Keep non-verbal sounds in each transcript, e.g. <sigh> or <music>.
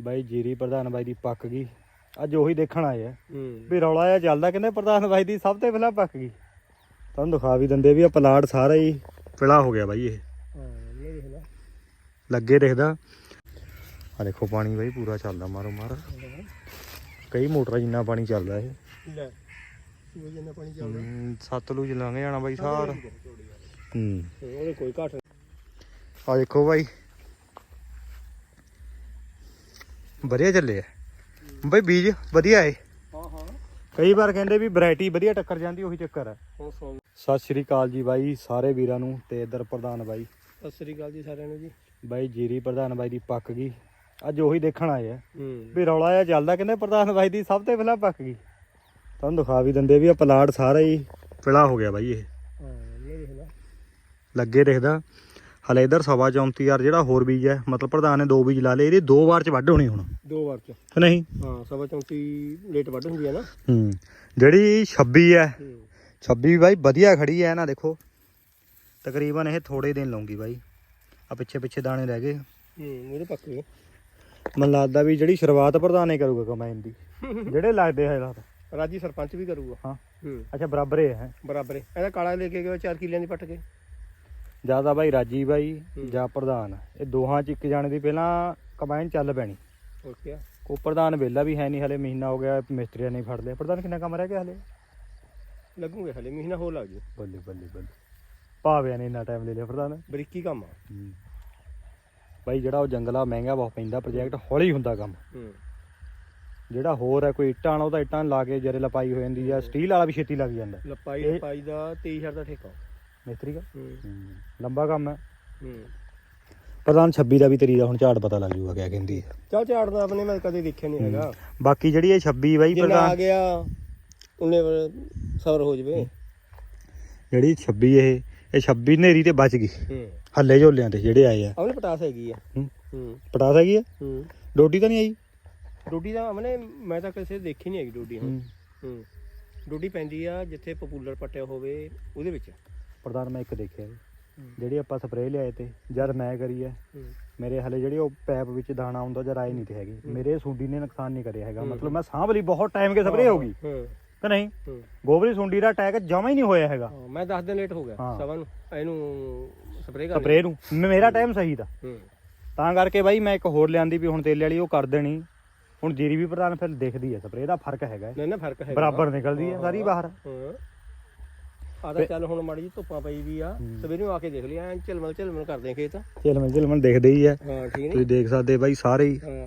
ਬਾਈ ਜੀਰੀ ਪ੍ਰਧਾਨ ਬਾਈ ਦੀ ਪੱਕ ਗਈ। ਅੱਜ ਉਹੀ ਦੇਖਣ ਆਏ ਆ। ਵੀ ਰੌਲਾ ਜਿਹਾ ਚੱਲਦਾ ਕਹਿੰਦੇ ਪ੍ਰਧਾਨ ਬਾਈ ਦੀ ਸਭ ਤੋਂ ਪਹਿਲਾਂ ਪੱਕ ਗਈ। ਤੁਹਾਨੂੰ ਦਿਖਾ ਵੀ ਦਿੰਦੇ ਵੀ ਆ ਪਲਾਟ ਸਾਰਾ ਹੀ ਪਿਲਾ ਹੋ ਗਿਆ ਬਾਈ ਇਹ। ਲੱਗੇ ਦਿਖਦਾ। ਆ ਦੇਖੋ ਪਾਣੀ ਬਾਈ ਪੂਰਾ ਚੱਲਦਾ ਮਾਰੋ ਮਾਰ। ਕਈ ਮੋਟਰਾਂ ਜਿੰਨਾ ਪਾਣੀ ਚੱਲਦਾ ਇਹ। ਲੈ ਜਿੰਨਾ ਪਾਣੀ ਚੱਲਦਾ। ਸਤਲੁਜ ਲੰਘ ਜਾਣਾ ਬਾਈ ਸਾਰ। ਹੂੰ। ਉਹਦੇ ਕੋਈ ਘਾਟ ਆ ਦੇਖੋ ਬਾਈ। ਵਧੀਆ ਚੱਲੇ ਆ। ਬਾਈ ਬੀਜ ਵਧੀਆ ਏ। ਹਾਂ ਹਾਂ। ਕਈ ਵਾਰ ਕਹਿੰਦੇ ਵੀ ਵੈਰਾਈਟੀ ਵਧੀਆ ਟੱਕਰ ਜਾਂਦੀ ਉਹੀ ਚੱਕਰ ਸੁਣ ਸਤਿ ਸ਼੍ਰੀ ਅਕਾਲ ਜੀ ਬਾਈ ਸਾਰੇ ਵੀਰਾਂ ਨੂੰ ਤੇ ਇਧਰ ਪ੍ਰਧਾਨ ਬਾਈ। ਸਤਿ ਸ੍ਰੀ ਅਕਾਲ ਜੀ ਸਾਰਿਆਂ ਨੂੰ ਜੀ। ਬਾਈ ਜੀਰੀ ਪ੍ਰਧਾਨ ਬਾਈ ਦੀ ਪੱਕ ਗਈ। ਅੱਜ ਉਹੀ ਦੇਖਣ ਆਏ ਆ। ਹੂੰ। ਵੀ ਰੌਲਾ ਜਿਹਾ ਚੱਲਦਾ ਕਹਿੰਦੇ ਪ੍ਰਧਾਨ ਬਾਈ ਦੀ ਸਭ ਤੋਂ ਪਹਿਲਾਂ ਪੱਕ ਗਈ। ਤੁਹਾਨੂੰ ਦਿਖਾ ਵੀ ਦਿੰਦੇ ਵੀ ਆ ਪਲਾਟ ਸਾਰਾ ਹੀ ਪਿਲਾ ਹੋ ਗਿਆ ਬਾਈ ਇਹ। ਹਾਂ ਇਹ ਦੇਖ ਲੈ ਲੱਗੇ ਦਿਖਦਾ। ਹਲੇ ਇਧਰ ਸਵਾ 34 ਯਾਰ ਜਿਹੜਾ ਹੋਰ ਬੀਜ ਹੈ ਮਤਲਬ ਪ੍ਰਧਾਨ ਨੇ ਦੋ ਬੀਜ ਲਾ ਲਏ ਇਹਦੇ ਦੋ ਵਾਰ ਚ ਵੱਢ ਹੋਣੀ ਹੁਣ। ਦੋ ਵਾਰ ਚ। ਨਹੀਂ? ਹਾਂ ਸਵਾ ਚੌਂਤੀ ਲੇਟ ਵੱਢ ਹੁੰਦੀ ਹੈ ਨਾ। ਹੂੰ ਜਿਹੜੀ 26 ਹੈ ਹੂੰ। 26 ਵੀ ਬਾਈ ਵਧੀਆ ਖੜੀ ਹੈ ਨਾ ਦੇਖੋ। ਤਕਰੀਬਨ ਇਹ ਥੋੜੇ ਦਿਨ ਲਾਉਂਗੀ ਬਾਈ। ਆ ਪਿੱਛੇ ਪਿੱਛੇ ਦਾਣੇ ਰਹਿ ਗਏ। ਹੂੰ ਉਹਦੇ ਪੱਕੇ ਮੈਨੂੰ ਲੱਗਦਾ ਵੀ ਜਿਹੜੀ ਸ਼ੁਰੂਆਤ ਪ੍ਰਧਾਨ ਹੀ ਕਰੂਗਾ ਕਮਾਈਨ ਦੀ ਜਿਹੜੇ ਲੱਗਦੇ ਹੈ ਹਾਲਾਤ ਰਾਜੀ ਸਰਪੰਚ ਵੀ ਕਰੂਗਾ। ਹਾਂ। ਹੂੰ। ਅੱਛਾ ਬਰਾਬਰ ਹੀ। ਬਰਾਬਰ ਇਹਦਾ ਕਾਲਾ ਲੈ ਕੇ ਗਿਆ 4 ਕਿੱਲਿਆਂ ਦੀ ਪੱਟ ਕੇ। ਜ਼ਿਆਦਾ ਬਾਈ ਰਾਜੀ ਬਾਈ ਹੂੰ। ਜਾਂ ਪ੍ਰਧਾਨ। ਇਹ ਦੋਹਾਂ ਚ ਇੱਕ ਜਾਣੇ ਦੀ ਪਹਿਲਾਂ ਕਮਾਈਨ ਚੱਲ ਪੈਣੀ। ਹੋਰ ਕੀ ਪ੍ਰਧਾਨ ਵਿਹਲਾ ਵੀ ਹੈ ਨਹੀਂ ਹਲੇ ਮਹੀਨਾ ਹੋ ਗਿਆ ਮਿਸਤਰੀਆਂ ਨੇ ਫੜ ਲਿਆ ਪ੍ਰਧਾਨ ਕਿੰਨਾ ਕੰਮ ਰਹਿ ਗਿਆ ਹਲੇ? ਲੱਗੂਗੇ ਹਲੇ ਮਹੀਨਾ ਹੋਰ ਲੱਗ ਜੂ। ਬੱਲੇ ਬੱਲੇ ਬੱਲੇ। ਭਾਵਿਆਂ ਨੇ ਇੰਨਾ ਟਾਈਮ ਲੈ ਲਿਆ ਪ੍ਰਧਾਨ। ਬਰੀਕੀ ਕੰਮ ਆ। ਬਾਈ ਜਿਹੜਾ ਉਹ ਜੰਗਲਾ ਮਹਿੰਗਾ ਬਹੁਤ ਪੈਂਦਾ ਪ੍ਰੋਜੈਕਟ ਹੌਲੀ ਹੁੰਦਾ ਕੰਮ। ਹੂੰ। ਜਿਹੜਾ ਹੋਰ ਹੈ ਕੋਈ ਇੱਟਾਂ ਵਾਲਾ ਉਹਦਾ ਇੱਟਾਂ ਲਾ ਕੇ ਜਰੇ ਲਪਾਈ ਹੋ ਜਾਂਦੀ ਆ ਸਟੀਲ ਵਾਲਾ ਵੀ ਛੇਤੀ ਲੱਗ ਜਾਂਦਾ। ਲਪਾਈ ਲਪਾਈ ਦਾ 23000 ਦਾ ਠੇਕਾ। ਮਿਸਤਰੀ ਦਾ। ਹੂੰ। ਲੰਬਾ ਕੰਮ ਹੈ। ਹੂੰ। ਪ੍ਰਧਾਨ 26 ਦਾ ਵੀ ਤੇਰੀ ਦਾ ਹੁਣ ਝਾੜ ਪਤਾ ਲੱਗ ਜੂਗਾ ਕਿਆ ਕਹਿੰਦੀ ਹੈ। ਚੱਲ ਝਾੜਦਾ ਆਪਣੇ ਮੈਂ ਕਦੇ ਦੇਖਿਆ ਨਹੀਂ ਹੈਗਾ। ਬਾਕੀ ਜਿਹੜੀ ਇਹ 26 ਬਾਈ ਜਿੰਨਾ ਆ ਪ੍ਰਧਾਨ ਗਿਆ ਉਹਨੇ ਸਬਰ ਹੋ ਜਵੇ। ਜਿਹੜੀ 26 ਇਹ ਇਹ 26 ਨੇਰੀ ਤੇ ਬਚ ਗਈ। ਹੂੰ। ਹੱਲੇ ਝੋਲਿਆਂ ਤੇ ਜਿਹੜੇ ਆਏ ਆ। ਉਹਨੇ ਪਟਾਸ ਹੈਗੀ ਆ। ਹੂੰ। ਹੂੰ। ਪਟਾਸ ਹੈਗੀ ਆ? ਹੂੰ। ਡੋਡੀ ਤਾਂ ਨਹੀਂ ਆਈ? ਡੋਡੀ ਦਾ ਅਮਨੇ ਮੈਂ ਤਾਂ ਕਿਸੇ ਦੇਖੀ ਨਹੀਂ ਹੈਗੀ ਡੋਡੀ ਹੁਣ। ਹੂੰ। ਹੂੰ। ਡੋਡੀ ਪੈਂਦੀ ਆ ਜਿੱਥੇ ਪਪੂਲਰ ਪੱਟਿਆ ਹੋਵੇ ਉਹਦੇ ਵਿੱਚ। ਪ੍ਰਧਾਨ ਮੈਂ ਇੱਕ ਦੇਖਿਆ ਜੀ। ਜਿਹੜੀ ਆਪਾਂ ਸਪਰੇਅ ਲਿਆਏ ਤੇ ਜਦ ਮੈਂ ਕਰੀ ਹੂੰ ਮੇਰੇ ਹਲੇ ਜਿਹੜੀ ਉਹ ਪੈਪ ਵਿੱਚ ਦਾਣਾ ਆਉਂਦਾ ਜਦ ਆਏ ਨਹੀਂ ਤੇ ਹੈਗੀ। ਮੇਰੇ ਸੁੰਡੀ ਨੇ ਨੁਕਸਾਨ ਨਹੀਂ ਕਰਿਆ ਹੈਗਾ। ਮਤਲਬ ਮੈਂ ਸਾਂਭ ਲਈ ਬਹੁਤ ਟਾਈਮ ਕੇ ਸਪਰੇਅ ਹੋ ਗਈ। ਕਿ ਨਹੀਂ? ਗੋਬਰੀ ਸੁੰਡੀ ਦਾ ਅਟੈਕ ਜਮਾ ਹੀ ਨਹੀਂ ਹੋਇਆ ਹੈਗਾ। ਮੈਂ 10 ਦਿਨ ਲੇਟ ਹੋ ਗਿਆ। ਸਵਾ ਨੂੰ ਇਹਨੂੰ ਸਪਰੇਅ ਕਰ ਸਪਰੇਅ ਨੂੰ। ਮੇਰਾ ਟਾਈਮ ਸਹੀ ਦਾ। ਤਾਂ ਕਰਕੇ ਬਾਈ ਮੈਂ ਇੱਕ ਹੋਰ ਲਿਆਂਦੀ ਵੀ ਹੁਣ ਤੇਲੇ ਵਾਲੀ ਉਹ ਕਰ ਦੇਣੀ। ਹੁਣ ਜੀਰੀ ਵੀ ਪ੍ਰਧਾਨ ਫਿਰ ਦੇਖਦੀ ਹੈ। ਸਪਰੇਅ ਦਾ ਫ਼ਰਕ ਹੈਗਾ। ਨਾ ਨਾ ਫ਼ਰਕ ਹੈ ਬਰਾਬਰ ਨਿਕਲਦੀ ਹੈ ਸਾਰੀ ਬਾਹਰ। ਆ ਤਾਂ ਚੱਲ ਹੁਣ ਮਾੜੀ ਜੀ ਧੁੱਪਾਂ ਪਈ ਵੀ ਆ। ਸਵੇਰੇ ਨੂੰ ਆ ਕੇ ਦੇਖ ਲਿਆ ਐਂ ਝਲਮਲ ਝਲਮਲ ਕਰਦੇ ਆ ਖੇਤ। ਝਲਮਣ ਝਲਮਣ ਦਿਖਦੇ ਹੀ ਹੈ ਹਾਂ ਠੀਕ ਤੁਸੀਂ ਨਹੀਂ ਦੇਖ ਸਕਦੇ ਬਾਈ ਸਾਰੇ ਹੀ। ਹਾਂ।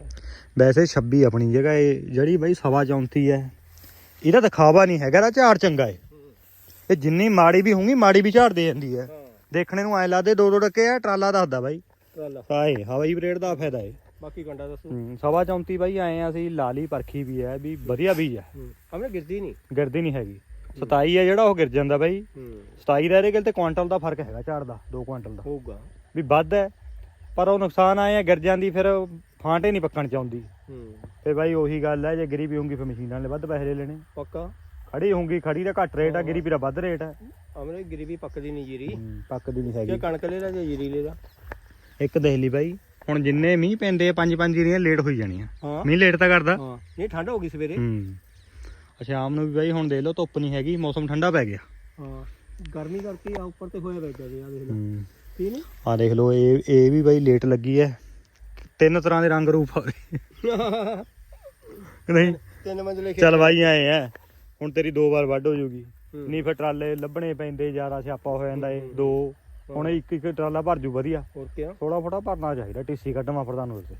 ਵੈਸੇ 26 ਆਪਣੀ ਜਗ੍ਹਾ ਇਹ ਜਿਹੜੀ ਬਾਈ ਸਵਾ 34 ਹੈ। ਇਹਦਾ ਦਿਖਾਵਾ ਨਹੀਂ ਹੈਗਾ ਦਾ ਝਾੜ ਚੰਗਾ ਹੈ ਇਹ ਜਿੰਨੀ ਮਾੜੀ ਵੀ ਹੋਊਗੀ ਮਾੜੀ ਵੀ ਝਾੜ ਦੇ ਜਾਂਦੀ ਹੈ। ਹਾਂ। ਦੇਖਣੇ ਨੂੰ ਐ ਲੱਗਦੇ ਦੋ ਦੋ ਟੱਕੇ ਆ ਟਰਾਲਾ ਦੱਸਦਾ ਬਾਈ। ਚੱਲ। ਹਾਏ ਹਵਾਈ ਬ੍ਰੇਡ ਦਾ ਫਾਇਦਾ ਹੈ ਬਾਕੀ ਗੰਡਾ ਦੱਸੋ। ਸਵਾ 34 ਬਾਈ ਆਏ ਆ ਅਸੀਂ ਲਾਲੀ ਪਰਖੀ ਵੀ ਹੈ ਵੀ ਵਧੀਆ ਬੀਜ ਹੈ ਹੂੰ। ਹਮੇ ਗਿਰਦੀ ਨਹੀਂ ਗਿਰਦੀ ਨਹੀਂ ਹੈਗੀ। 27 ਹੈ ਜਿਹੜਾ ਉਹ ਗਿਰ ਜਾਂਦਾ ਬਾਈ। ਹੂੰ। 27 ਦਾ ਇਹਦੇ ਗਿਲ ਤੇ ਕੁਆਂਟਲ ਦਾ ਫ਼ਰਕ ਹੈਗਾ ਝਾੜ ਦਾ 2 ਕੁਆਂਟਲ ਦਾ। ਹੋਊਗਾ। ਵੀ ਵੱਧ ਹੈ ਪਰ ਉਹ ਨੁਕਸਾਨ ਆਏ ਆ ਗਿਰ ਜਾਂਦੀ ਫਿਰ ਫਾਂਟੇ ਨਹੀਂ ਪੱਕਣ ਚ ਆਉਂਦੀ ਹੂੰ। ਤੇ ਬਾਈ ਉਹੀ ਗੱਲ ਹੈ ਜੇ ਗਿਰੀ ਵੀ ਹੋਊਗੀ ਫਿਰ ਮਸ਼ੀਨਾਂ ਨੇ ਵੱਧ ਪੈਸੇ ਲੈ ਲੈਣੇ। ਪੱਕਾ? ਖੜੀ ਹੋਊਗੀ ਖੜੀ ਦਾ ਘੱਟ ਰੇਟ ਆ ਗਿਰੀ ਵੀ ਦਾ ਵੱਧ ਰੇਟ ਹੈ ਹਮਰੇ ਗਰੀਬੀ ਪੱਕਦੀ ਨਹੀਂ ਜੀਰੀ। ਪੱਕਦੀ ਨਹੀਂ ਜੇ ਹੈਗੀ ਕਣਕ ਲੈ ਲਾ ਜੇ ਜੀਰੀ ਲੈ ਲਾ। ਇੱਕ ਦੇਖ ਲਈ ਬਾਈ ਹੁਣ ਜਿੰਨੇ ਮੀਂਹ ਪੈਂਦੇ ਆ ਪੰਜ ਪੰਜ ਜੀਰੀਆਂ ਲੇਟ ਹੋਈ ਜਾਣੀਆਂ। ਮੀਂਹ ਲੇਟ ਤਾਂ ਕਰਦਾ। ਹਾਂ। ਨਹੀਂ ਠੰਡ ਹੋ ਗਈ ਸਵੇਰੇ। ਹੂੰ। ਸ਼ਾਮ ਨੂੰ ਵੀ ਬਾਈ ਹੁਣ ਦੇਖ ਲਓ ਧੁੱਪ ਨਹੀਂ ਹੈਗੀ ਮੌਸਮ ਠੰਡਾ ਪੈ ਗਿਆ। ਹਾਂ ਗਰਮੀ ਕਰਕੇ ਆ ਉੱਪਰ ਤੇ ਹੋਇਆ ਬੈਠਾ ਜੀ ਆ ਦੇਖ ਲੈ ਹੂੰ। ਠੀਕ ਨਹੀਂ? ਆ ਦੇਖ ਲਓ ਇਹ ਇਹ ਵੀ ਬਾਈ ਲੇਟ ਲੱਗੀ ਹੈ ਤਿੰਨ ਤਰ੍ਹਾਂ ਦੇ ਰੰਗ ਰੂਪ ਆ ਗਏ। ਨਹੀਂ? ਤਿੰਨ ਮੰਜ਼ਲੇ ਖੇਤ ਚੱਲ ਬਾਈ ਆਏ ਆ ਹੁਣ ਤੇਰੀ ਦੋ ਵਾਰ ਵੱਢ ਹੋ ਜੂਗੀ। ਹੂੰ। ਨਹੀਂ ਫਿਰ ਟਰਾਲੇ ਲੱਭਣੇ ਪੈਂਦੇ ਜ਼ਿਆਦਾ ਸਿਆਪਾ ਹੋ ਜਾਂਦਾ ਏ। ਦੋ। ਹੁਣ ਇੱਕ ਇੱਕ ਟਰਾਲਾ ਭਰ ਜੂ ਵਧੀਆ। ਹੋਰ ਥੋੜਾ ਫੋੜਾ ਭਰਨਾ ਚਾਹੀਦਾ ਟੀਸੀ ਕੱਢਵਾ ਪ੍ਰਧਾਨ ਹੋਰ ਤੇ।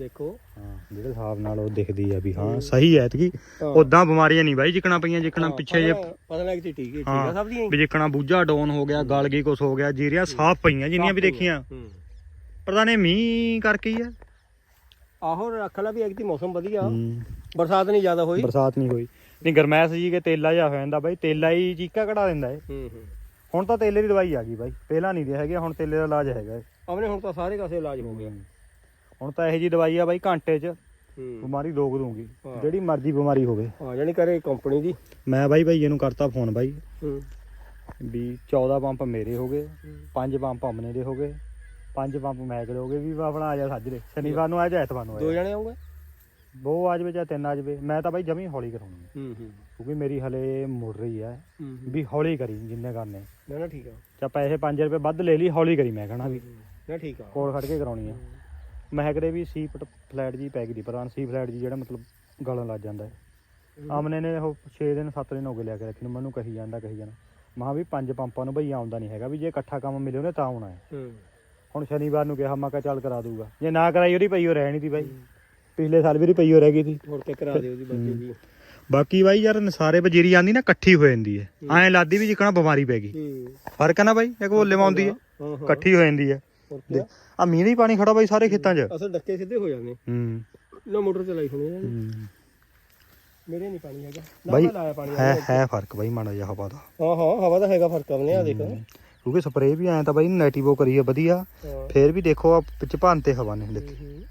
ਦੇਖੋ। ਹਾਂ ਜਿਹੜੇ ਹਿਸਾਬ ਨਾਲ ਉਹ ਦਿਖਦੀ ਆ ਵੀ ਹਾਂ ਸਹੀ ਐ ਐਤਕੀ। ਹਾਂ। ਉਦਾਂ ਬਿਮਾਰੀਆਂ ਨਹੀਂ ਬਾਈ ਜਿੱਕਣਾ ਪਈਆਂ ਜਿੱਕਣਾ ਪਿੱਛੇ ਜੇ ਪਤਾ- ਲੱਗ ਜੀ ਠੀਕ ਹੈ ਠੀਕ ਆ ਸਭ ਦੀਆਂ ਵੀ ਜਿੱਕਣਾ ਬੂਝਾ ਡਾਊਨ ਹੋ ਗਿਆ ਗਲ ਗਈ ਕੁਛ ਹੋ ਗਿਆ ਜੀਰੀਆਂ ਸਾਫ਼ ਪਈਆਂ ਜਿੰਨੀਆਂ ਵੀ ਦੇਖੀਆਂ। ਪ੍ਰਧਾਨ ਮੀਂਹ ਕਰਕੇ ਹੀ ਆ। ਆਹੋ ਰੱਖ ਲਾ ਵੀ ਐਕਟੀ ਮੌਸਮ ਵਧੀਆ। ਬਰਸਾਤ ਨਹੀਂ ਜ਼ਿਆਦਾ ਹੋਈ। ਬਰਸਾਤ ਨਹੀਂ ਹੋਈ। ਨਹੀਂ ਗਰਮੈਸ਼ ਜੀ ਕੇ ਤੇਲਾ ਜਾ ਹੋ ਜਾਂਦਾ ਬਾਈ ਤੇਲਾ ਹੀ ਚੀਕਾ ਕਢਾ ਦਿੰਦਾ ਏ। ਹੁਣ ਤਾਂ ਤੇਲੇ ਦੀ ਦਵਾਈ ਆ ਗਈ ਬਾਈ ਪਹਿਲਾਂ ਨਹੀਂ ਦੇ ਹੈਗੇ ਹੁਣ ਤੇਲੇ ਦਾ ਇਲਾਜ ਹੈਗਾ ਏ। ਆਪਣੇ ਹੁਣ ਤਾਂ ਸਾਰੇ ਕਾਸੇ ਇਲਾਜ ਹੋ ਗਿਆ। ਹੁਣ ਤਾਂ ਇਹੋ ਜੀ ਦਵਾਈ ਆ ਬਾਈ ਘੰਟੇ 'ਚ। ਹੂੰ। ਬਿਮਾਰੀ ਰੋਕ ਦੂੰਗੀ ਹਾਂ। ਜਿਹੜੀ ਮਰਜ਼ੀ ਬਿਮਾਰੀ ਹੋਵੇ। ਹਾਂ ਜਾਨੀ ਕਰੇ ਕੰਪਨੀ ਦੀ। ਮੈਂ ਬਾਈ ਭਾਈ ਇਹਨੂੰ ਕਰਤਾ ਫੋਨ ਬਾਈ। ਹੂੰ। ਵੀ 14 ਪੰਪ ਮੇਰੇ ਹੋ ਗਏ 5 ਪੰਪ ਅਮਨੇ ਦੇ ਹੋ ਗਏ ਪੰਜ ਪੰਪ ਮੈਂ ਕਰੋਗੇ ਵੀ ਆਪਣਾ ਆ ਜਾ ਸਾਜਰੇ ਸ਼ਨੀਵਾਰ ਨੂੰ ਆ ਜਾ ਐਤਵਾਰ ਨੂੰ ਆ ਦੋ ਜਾ। ਜਣੇ ਆਉਂਗੇ? ਉਹ ਆ ਜਾਵੇ ਜਾਂ ਤਿੰਨ ਆ ਜਾਵੇ। ਮੈਂ ਤਾਂ ਬਾਈ ਜਮੀ ਹੌਲੀ ਕਰਾਉਣੀ ਹੈ ਹੂੰ ਹੂੰ। ਕਿਉਂਕਿ ਮੇਰੀ ਹਲੇ ਮੁੜ ਰਹੀ ਹੈ ਹੂੰ। ਵੀ ਹੌਲੀ ਕਰੀ ਜਿੰਨੇ ਕਰਨੇ। ਨਾ ਨਾ ਠੀਕ ਆ। ਚਾ ਪੈਸੇ 5 ਰੁਪਏ ਵੱਧ ਲੈ ਲਈ ਹੌਲੀ ਕਰੀ ਮੈਂ ਕਹਣਾ ਵੀ। ਨਾ ਠੀਕ ਆ। ਕੋਲ ਖੜ ਕੇ ਕਰਾਉਣੀ ਆ। ਮੈਂ ਕਰੇ ਵੀ ਸੀ ਫਲੈਟ ਜੀ ਪੈ ਗਈ ਪ੍ਰਧਾਨ ਸੀ ਫਲੈਟ ਜੀ ਜਿਹੜਾ ਮਤਲਬ ਗਲਣ ਲੱਗ ਜਾਂਦਾ ਹੈ। ਆਮਨੇ ਨੇ ਉਹ 6 ਦਿਨ 7 ਦਿਨ ਹੋ ਗਏ ਲਿਆ ਕੇ ਰੱਖੀ ਨੂੰ ਮੈਨੂੰ ਕਹੀ ਜਾਂਦਾ ਕਹੀ ਜਾਂਦਾ। ਮਹਾ ਵੀ ਪੰਜ ਪੰਪਾਂ ਨੂੰ ਭਈ ਆਉਂਦਾ ਨਹੀਂ ਹੈਗਾ ਵੀ ਜੇ ਇਕੱਠਾ ਕੰਮ ਮਿਲੇ ਉਹਨੇ ਤਾਂ ਆਉਣਾ ਹੈ। ਹੁਣ ਸ਼ਨੀਵਾਰ ਨੂੰ ਕਿਹਾ ਮੈਂ ਕਿਹਾ ਚੱਲ ਕਰਾ ਦੂਗਾ। ਜੇ ਨਾ ਕਰਾਈ ਉਹਦੀ ਪਈ ਉਹ ਰਹਿਣੀ ਸੀ ਬਾਈ। ਪਿਛਲੇ ਸਾਲ ਵੀ ਉਹਦੀ ਪਈ ਉਹ ਰਹਿ ਗਈ ਸੀ ਹੋਰ ਕੇ ਕਰਾ ਦਿਓ ਉਹਦੀ ਬਾਕੀ ਵੀ ਬਾਕੀ ਬਾਈ ਯਾਰ ਨਸਾਰੇ ਬਜੀਰੀ ਆਂਦੀ ਨਾ ਇਕੱਠੀ ਹੋ ਜਾਂਦੀ ਹੈ। ਐਂ ਲੱਗਦੀ ਵੀ ਜਿਕਣਾ ਬਿਮਾਰੀ ਪੈ ਗਈ। ਫ਼ਰਕ ਹੈ ਨਾ ਬਾਈ ਇੱਕ ਬੋਲੇ ਮਾ ਆਉਂਦੀ ਹੈ। ਹਾਂ ਹਾਂ। ਇਕੱਠੀ ਹੋ ਜਾਂਦੀ ਹੈ। ਕੀ ਆ? ਮੀਂਹ ਦਾ ਹੀ ਪਾਣੀ ਖੜਾ ਬਾਈ ਸਾਰੇ ਖੇਤਾਂ 'ਚ। ਅਸਲ ਡੱਕੇ ਸਿੱਧੇ ਹੋ ਜਾਂਦੇ। ਹੂੰ। ਨਾ ਮੋਟਰ ਚਲਾਈ ਹੋਣੀ ਇਹਨਾਂ ਨੇ। ਹੂੰ। ਮੇਰੇ ਨਹੀਂ ਪਾਣੀ ਹੈਗਾ। ਨਾ ਬਾਈ ਮੈਂ ਲਾਇਆ ਪਾਣੀ ਹੈ ਹੈ ਫ਼ਰਕ ਬਾਈ ਮਾੜਾ ਜਿਹਾ ਹਵਾ ਦਾ। ਹਾਂ ਹਾਂ ਹਵਾ ਦਾ ਹੈਗਾ ਫ਼ਰਕ ਆਵਨੇ ਆ ਦੇਖ। ਕਿਉਂਕਿ ਸਪਰੇਅ ਵੀ ਐਂ ਤਾਂ ਬਾਈ ਨੈਟੀਵੋ ਕਰੀ ਹੈ ਵਧੀਆ। ਹਾਂ। ਫੇਰ ਵੀ ਦੇਖੋ ਆ ਵਿੱਚ ਭਾਂਤੇ ਹਵਾ ਨੇ ਦੇਖੀ। ਹੂੰ, ਹੂੰ।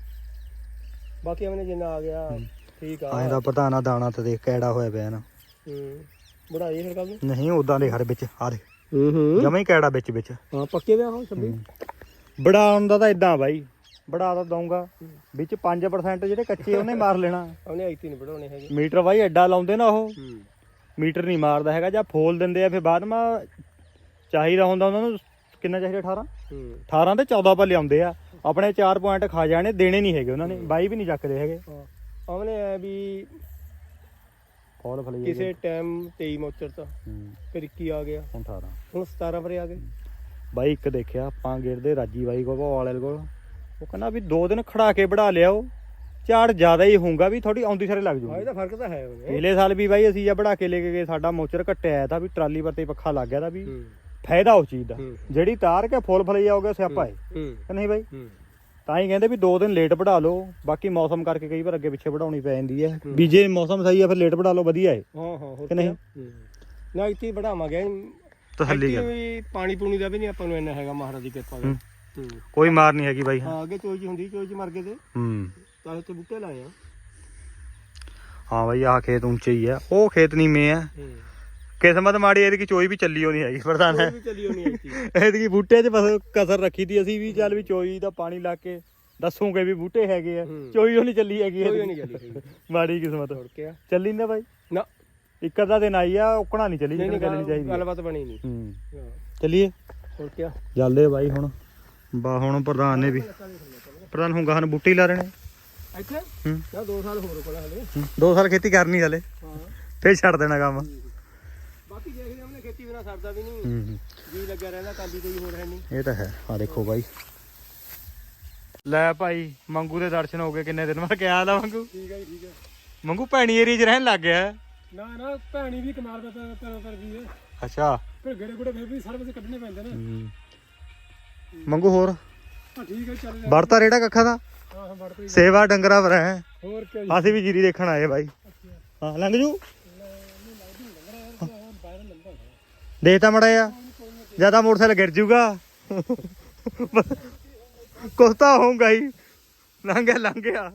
ਬਾਕੀ ਆਵਨੇ ਜਿੰਨਾ ਆ ਗਿਆ ਠੀਕ ਆ। ਐਂ ਦਾ ਪ੍ਰਧਾਨਾ ਦਾਣਾ ਤੇ ਦੇਖ ਕਿਹੜਾ ਹੋਇਆ ਪਿਆ ਨਾ। ਹੂੰ। ਬੜਾਈ ਫਿਰ ਕੱਲ ਨੂੰ। ਨਹੀਂ ਉਦਾਂ ਦੇ ਹਰ ਵਿੱਚ ਆ ਦੇ ਹੂੰ ਹੂੰ। ਜਮਾ ਹੀ ਕਿਹੜਾ ਵਿੱਚ ਵਿੱਚ। ਹਾਂ ਪੱਕੇ ਵਿਆਹ ਹੋ ਸਭੀ। ਬੜਾਉਣ ਦਾ ਤਾਂ ਇਦਾਂ ਬਾਈ ਬੜਾ ਤਾਂ ਦਊਂਗਾ। ਵਿੱਚ 5% ਜਿਹੜੇ ਕੱਚੇ ਉਹਨੇ ਮਾਰ ਲੈਣਾ। ਉਹਨੇ ਆਈਤੀ ਨਹੀਂ ਬੜਾਉਣੇ ਹੈਗੇ। ਮੀਟਰ ਬਾਈ ਐਡਾ ਲਾਉਂਦੇ ਨਾ ਉਹ। ਮੀਟਰ ਨਹੀਂ ਮਾਰਦਾ ਹੈਗਾ ਜਾਂ ਫੋਲ ਦਿੰਦੇ ਆ ਫਿਰ ਬਾਅਦ ਮਾ ਚਾਹੀਦਾ ਹੁੰਦਾ ਉਹਨਾਂ ਨੂੰ ਕਿੰਨਾ ਚਾਹੀਦਾ 18 ਹੂੰ। 18 ਤੇ 14 ਪਰ ਲਿਆਉਂਦੇ ਆ। ਆਪਣੇ 4 ਪੁਆਇੰਟ ਖਾ ਜਾਣੇ ਦੇਣੇ ਨਹੀਂ ਹੈਗੇ ਉਹਨਾਂ ਨੇ ਬਾਈ ਵੀ ਨਹੀਂ ਚੱਕਦੇ ਹੈਗੇ। ਆਵਨੇ ਐ ਵੀ ਫੋਲ ਫਲੀ ਕਿਸੇ ਟਾਈਮ 23 ਮੋਚਰ ਤਾਂ ਫਿਰ 21 ਆ ਗਿਆ। 18 ਹੁਣ 17 ਪਰੇ ਆ ਗਏ। ਬਾਈ ਇੱਕ ਦੇਖਿਆ ਆਪਾਂ ਗੇੜਦੇ ਰਾਜੀ ਬਾਈ ਕੋਲ ਵਾਲੇ ਕੋਲ। ਉਹ ਕਹਿੰਦਾ ਵੀ ਦੋ ਦਿਨ ਖੜਾ ਕੇ ਵੜਾ ਲਿਆਓ। ਝਾੜ ਜ਼ਿਆਦਾ ਹੀ ਹੋਊਗਾ ਵੀ ਥੋੜੀ ਆਉਂਦੀ ਸਾਰੇ ਲੱਗ ਹਾਂ ਜੂਗੀ ਇਹਦਾ ਫ਼ਰਕ ਤਾਂ ਹੈ ਉਹਨੇ ਪਿਛਲੇ ਸਾਲ ਵੀ ਬਾਈ ਅਸੀਂ ਜਾਂ ਵੜਾ ਕੇ ਲੈ ਕੇ ਗਏ ਸਾਡਾ ਮੋਚਰ ਘਟਿਆ ਤਾਂ ਵੀ ਟਰਾਲੀ ਪਰ ਤੇ ਪੱਖਾ ਲੱਗ ਗਿਆ ਤਾਂ ਵੀ ਹੂੰ। ਫਾਇਦਾ ਉਸ ਚੀਜ਼ ਦਾ। ਹੂੰ। ਜਿਹੜੀ ਤਾਰ ਕੇ ਫੁੱਲ ਫਲੀ ਜਾਓਗੇ ਸਿਆਪਾ ਹੈ। ਹੂੰ। ਕਿ ਨਹੀਂ ਬਾਈ ਹੂੰ। ਤਾਂ ਹੀ ਕਹਿੰਦੇ ਵੀ ਦੋ ਦਿਨ ਲੇਟ ਵੜਾ ਲਓ ਬਾਕੀ ਮੌਸਮ ਕਰਕੇ ਕਈ ਵਾਰ ਅੱਗੇ ਪਿੱਛੇ ਵੜਾਉਣੀ ਪੈ ਜਾਂਦੀ ਹੈ। ਵੀ ਜੇ ਮੌਸਮ ਸਹੀ ਹੈ ਫਿਰ ਲੇਟ ਵੜਾ ਲਓ ਵਧੀਆ ਹੈ। ਹਾਂ ਹਾਂ ਹੋਰ ਕਿ ਨਹੀਂ? ਕਿਆ? ਹੂੰ। ਨਾ ਇੱਥੇ ਵਧਾਵਾਂਗੇ ਤਸੱਲੀ ਕਰ। ਵੀ ਪਾਣੀ ਪੂਣੀ ਦਾ ਵੀ ਨਹੀਂ ਆਪਾਂ ਨੂੰ ਇੰਨਾ ਹੈਗਾ ਮਹਾਰਾਜ ਦੀ ਕਿਰਪਾ ਦਾ ਹੂੰ। ਹੂੰ ਕੋਈ ਮਾਰ ਨਹੀਂ ਹੈਗੀ ਬਾਈ ਹਾਂ। ਅੱਗੇ ਚੋਈ ਹੁੰਦੀ ਚੋਈ ਚ ਮਰ ਗਏ ਤੇ। ਹੂੰ। ਤਾਂ ਇੱਥੇ ਬੂਟੇ ਲਾਏ ਆ। ਹਾਂ ਬਾਈ ਆਹ ਖੇਤ ਉੱਚੇ ਹੀ ਆ। ਉਹ ਖੇਤ ਨਹੀਂ ਮੇ ਆ। ਹੂੰ। ਕਿਸਮਤ ਮਾੜੀ ਇਹਦੀ ਚੋਈ ਵੀ ਚੱਲੀ ਹੋਣੀ ਹੈਗੀ ਪ੍ਰਧਾਨ। ਹੈ ਕੋਈ ਵੀ ਚੱਲੀ ਹੋਣੀ ਇਹਦੀ ਬੂਟੇ 'ਚ ਬਸ ਕਸਰ ਰੱਖੀ ਤੀ ਅਸੀਂ ਵੀ ਚੱਲ ਵੀ ਚੋਈ ਦਾ ਪਾਣੀ ਲਾ ਕੇ ਦੱਸੂਗੇ ਵੀ ਬੂਟੇ ਹੈਗੇ ਆ। ਹੂੰ। ਚੋਈ ਉਹ ਨਹੀਂ ਚੱਲੀ ਹੈਗੀ ਕੋਈ ਇਹਦੀ। ਨਹੀਂ ਚੱਲੀ ਹੈਗੀ। ਮਾੜੀ ਕਿਸਮਤ। ਹੋਰ ਕਿਆ ਚੱਲੀ ਨਾ ਬਾਈ। ਨਾ। ਇੱਕ ਅੱਧਾ ਦਿਨ ਆਈ ਆ ਉਕਣਾ ਨਹੀਂ ਚਲੀ ਨਹੀਂ ਗੱਲ ਨਹੀਂ ਚਾਹੀਦੀ ਗੱਲਬਾਤ ਬਣੀ ਨਹੀਂ। ਹੂੰ। ਚਲਿਏ? ਹੋਰ ਕੀ ਜਲਦੇ ਬਾਈ ਹੁਣ। ਬਾ ਹੁਣ ਪ੍ਰਧਾਨ ਨੇ ਵੀ। ਪ੍ਰਧਾਨ ਹੁਣ ਗਾਹਨ ਬੂਟੀ ਲਾ ਰਹੇ ਇੱਥੇ? ਸਾਲ ਖੇਤੀ ਕਰਨੀ ਹਲੇ। ਫੇਰ ਛੱਡ ਦੇਣਾ ਕੰਮ। ਬਾਕੀ ਦੇਖਦੇ ਆਪਣੇ ਖੇਤੀ ਬਿਨਾ ਸਰਦਾ ਵੀ ਨਹੀਂ। ਜੀ ਲੱਗਿਆ ਰਹਿੰਦਾ ਕਾਲੀ ਕੋਈ ਹੋਰ ਹੈ ਨਹੀਂ। ਇਹ ਤਾਂ ਹੈ। ਆ ਦੇਖੋ ਬਾਈ। ਲੈ ਭਾਈ ਮੰਗੂ ਦੇ ਦਰਸ਼ਨ ਹੋ ਗਏ ਕਿੰਨੇ ਦਿਨ ਬਾਅਦ। ਕਿਹਾ ਦਾ ਮੰਗੂ? ਠੀਕ ਹੈ ਠੀਕ ਹੈ ਮੰਗੂ ਭੈਣੀ ਏਰੀਆ 'ਚ ਰਹਿਣ ਲੱਗ ਗਿਆ। ਨਾ ਨਾ ਭੈਣੀ ਵੀ ਕਨਾਲ ਦਾ ਪਰ ਪਰ ਵੀ ਹੈ। ਅੱਛਾ। ਫਿਰ ਗੇੜੇ ਗੁੜੇ ਫਿਰ ਵੀ ਸਾਰੇ ਪਾਸੇ ਕੱਢਣੇ ਪੈਂਦੇ ਨੇ। ਹੂੰ। ਮੰਗੂ ਹੋਰ? ਹਾਂ ਠੀਕ ਹੈ ਚੱਲ ਵਰਤਾ ਰੇੜਾ ਕੱਖਾ ਦਾ? ਹਾਂ ਹਾਂ ਵੜ ਪਈ ਸੇਵਾ ਡੰਗਰਾ ਪਰ ਹੈ। ਹੋਰ ਕੀ ਅਸੀਂ ਵੀ ਜੀਰੀ ਦੇਖਣ ਆਏ ਬਾਈ। ਹਾਂ ਲੰਘ ਜੂ। ਦੇਖਤਾ ਮੜਾ ਆ ਜ਼ਿਆਦਾ ਮੋਟਰਸਾਈਕਲ ਗਿਰ ਜੂਗਾ। ਕੁਸਤਾ ਹੋਊਗਾ ਹੀ। ਲੰਘ ਗਿਆ ਲੰਘ ਗਿਆ।